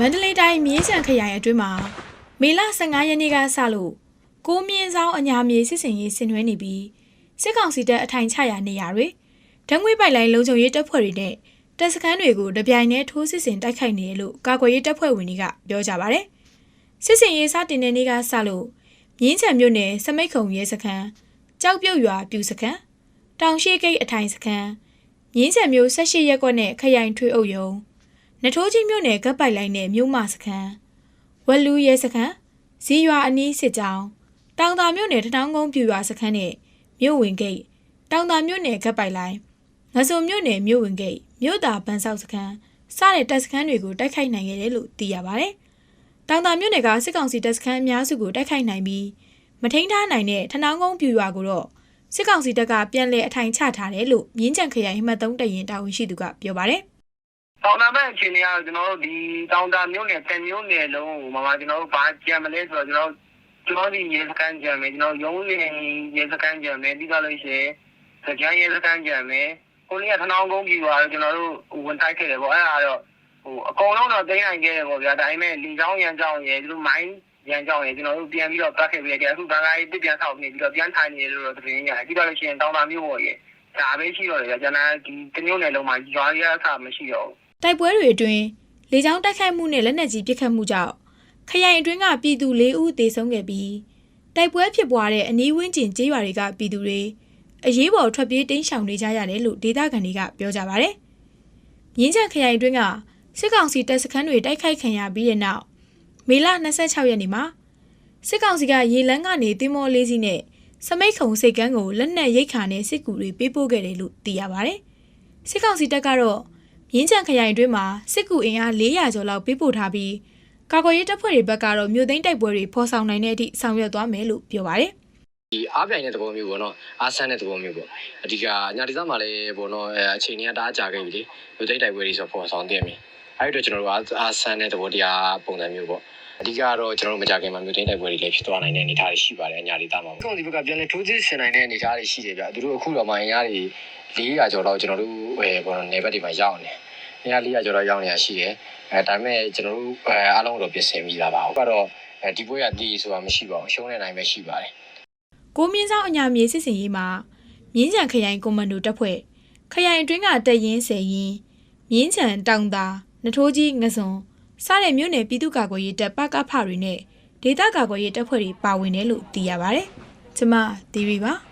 မန္တလေးတိုင်းမြင်းခြံခရိုင်အတွင်းမှာမေလ15ရက်နေ့ကစလို့ကိုမြင့်ဆောင်အညာမြေစစ်စင်ရေးဆင်နွှဲနေပြီးစစ်ကောင်စီတပ်အထိုင်ချရာနေရာတွေဓာတ်ငွေပိုက်လိုင်းလုံခြုံရေးတပ်ဖွဲ့တွေနဲ့တပ်စခန်းတွေကိုတပြိုင်တည်းထိုးစစ်ဆင်တိုက်ခိုက်နေတယ်လို့ကာကွယ်ရေးတပ်ဖွဲ့ဝင်တွေကပြောကြပါဗျ။စစ်စင်ရေးစတင်တဲ့နေ့ကစလို့မြင်းခြံမြို့နယ်စမိတ်ခုံရဲစခန်းကြောက်ပြုတ်ရွာပြူစခန်းတောင်ရှိဂိတ်အထိုင်စခန်းမြင်းခြံမြို့18ရပ်ကွက်နဲ့ခရိုင်ထွေအုပ်ရုံး နထိုးကြီးမြို့နယ်ကပ်ပိုက်လိုင်းနဲ့မြို့မစခန်းဝက်လူရဲစခန်းဇီရွာအနီးစစ်ကြောင်းတောင်သာမြို့နယ်ထထောင်းကုန်းပြူရွာစခန်းနဲ့မြို့ဝင်ဂိတ်တောင်သာမြို့နယ်ကပ်ပိုက်လိုင်းငစုံမြို့နယ်မြို့ဝင်ဂိတ်မြို့သာဗန်ဆောက်စခန်းစတဲ့တပ်စခန်းတွေကိုတိုက်ခိုက်နိုင်ခဲ့တယ်လို့သိရပါတယ်။တောင်သာမြို့နယ်ကစစ်ကောင်စီတပ်စခန်းအများစုကိုတိုက်ခိုက်နိုင်ပြီးမထိန်ထားနိုင်တဲ့ထထောင်းကုန်းပြူရွာကိုတော့စစ်ကောင်စီတပ်ကပြန်လည်အထိုင်ချထားတယ်လို့မြင်းကြံခရိုင်မှတ်သုံးတရင်တာဝန်ရှိသူကပြောပါတယ်။ တောင်တာမဲ့အခြေအနေကတော့ကျွန်တော်တို့ဒီတောင်တာမြို့နယ် ten မြို့နယ်လုံးကိုမမကျွန်တော်တို့ဘာကြံမလဲဆိုတော့ကျွန်တော်တို့ကျွန်တော်ဒီရေစကန်ကြံမယ်ကျွန်တော်ရုံးနေရေစကန်ကြံမယ်ပြီးတော့လို့ရှိရင်စကြမ်းရေစကန်ကြံမယ်ကိုလေးကထနောင်းကုန်းပြီးသွားတော့ကျွန်တော်တို့ဝင်တိုက်ခဲ့တယ်ပေါ့အဲ့ဒါတော့ဟိုအကုန်လုံးတော့တင်းနိုင်ခဲ့တယ်ပေါ့ဗျာဒါပေမဲ့လီချောင်းရန်ချောင်းရယ်ဒီလိုမိုင်းရန်ချောင်းရယ်ကျွန်တော်တို့ပြန်ပြီးတော့ပတ်ခဲ့ပြီးတယ်အခုဘန်ကားကြီးတစ်ပြန်ဆောက်နေပြီးတော့ပြန်ထိုင်နေလို့တော့သတင်းရတယ်ပြီးတော့လို့ရှိရင်တောင်တာမြို့ပေါ်ရယ်ဒါပဲရှိတော့တယ်ကျွန်တော်ဒီတမျိုးနယ်လုံးမှာရွာရအဆမရှိတော့ဘူး တိုက်ပွဲတွေအတွင်းလေကြောင်းတိုက်ခိုက်မှုနဲ့လက်နက်ကြီးပစ်ခတ်မှုကြောင့်ခရိုင်အတွင်းကပြည်သူ၄ဦးသေဆုံးခဲ့ပြီးတိုက်ပွဲဖြစ်ပွားတဲ့အနီးဝန်းကျင်ကျေးရွာတွေကပြည်သူတွေအရေးပေါ်ထွက်ပြေးတိမ်းရှောင်နေကြရတယ်လို့ဒေသခံတွေကပြောကြပါဗျ။မြင်းချံခရိုင်အတွင်းကစစ်ကောင်စီတပ်စခန်းတွေတိုက်ခိုက်ခံရပြီးတဲ့နောက်မေလ26ရက်နေ့မှာစစ်ကောင်စီကရေလန်းကနေတင်းမောလေးစီးနဲ့စမိတ်ခုံစိတ်ကန်းကိုလက်နက်ရိတ်ခါနဲ့စစ်ကူတွေပေးပို့ခဲ့တယ်လို့သိရပါဗျ။စစ်ကောင်စီတပ်ကတော့ မြင်းချံခရိုင်အတွင်းမှာစစ်ကူအင်အား400ကျော်လောက်ပေးပို့ထားပြီးကာကွယ်ရေးတပ်ဖွဲ့တွေဘက်ကတော့မြို့သိမ်းတိုက်ပွဲတွေဖော်ဆောင်နိုင်တဲ့အထိဆောင်ရွက်သွားမယ်လို့ပြောပါတယ်ဒီအားပြိုင်တဲ့သဘောမျိုးပေါ့နော်အားဆန်းတဲ့သဘောမျိုးပေါ့အဓိကညာဒေသမှာလည်းပေါ့နော်အဲအချိန်ကြီးတအားကြာခဲ့ပြီလေလူသိမ့်တိုက်ပွဲတွေဆိုပေါ်ဆောင်တင်ပြီအဲ့ဒီတော့ကျွန်တော်တို့အားအားဆန်းတဲ့သဘောတရားပုံစံမျိုးပေါ့အဓိကတော့ကျွန်တော်တို့မကြခင်မှာမြို့သိမ်းတိုက်ပွဲတွေလည်းဖြစ်သွားနိုင်တဲ့အနေအထားတွေရှိပါတယ်ညာဒေသမှာပေါ့ဒီဘက်ကပြန်လဲထိုးစစ်ဆင်နိုင်တဲ့အနေအထားတွေရှိတယ်ဗျသူတို့အခုတော့မှအင်အားတွေ 400ကျော်တော့ကျွန်တော်တို့အဲပေါ့နော်နေဘက်တွေမှာရောက်နေအင်အား400ကျော်တော့ရောက်နေတာရှိတယ်အဲဒါပေမဲ့ကျွန်တော်တို့အဲအားလုံးတော့ပြင်ဆင်ပြီးသားပါဟုတ်ကတော့အဲဒီပွဲကတီးဆိုတာမရှိပါဘူးရှုံးနေနိုင်ပဲရှိပါတယ်။ကိုမြင့်ဆောင်အညာမြေစစ်စင်ရေးမှာမြင်းချံခရိုင်ကွန်မန်ဒိုတပ်ဖွဲ့ခရိုင်အတွင်းကတပ်ရင်းဆယ်ရင်မြင်းချံတောင်သာနထိုးကြီးငစွန်စတဲ့မြို့နယ်ပြည်သူ့ကာကွယ်ရေးတပ်ပကဖတွေနဲ့ဒေသကာကွယ်ရေးတပ်ဖွဲ့တွေပါဝင်တယ်လို့သိရပါတယ်။ကျွန်မတီဗီပါ။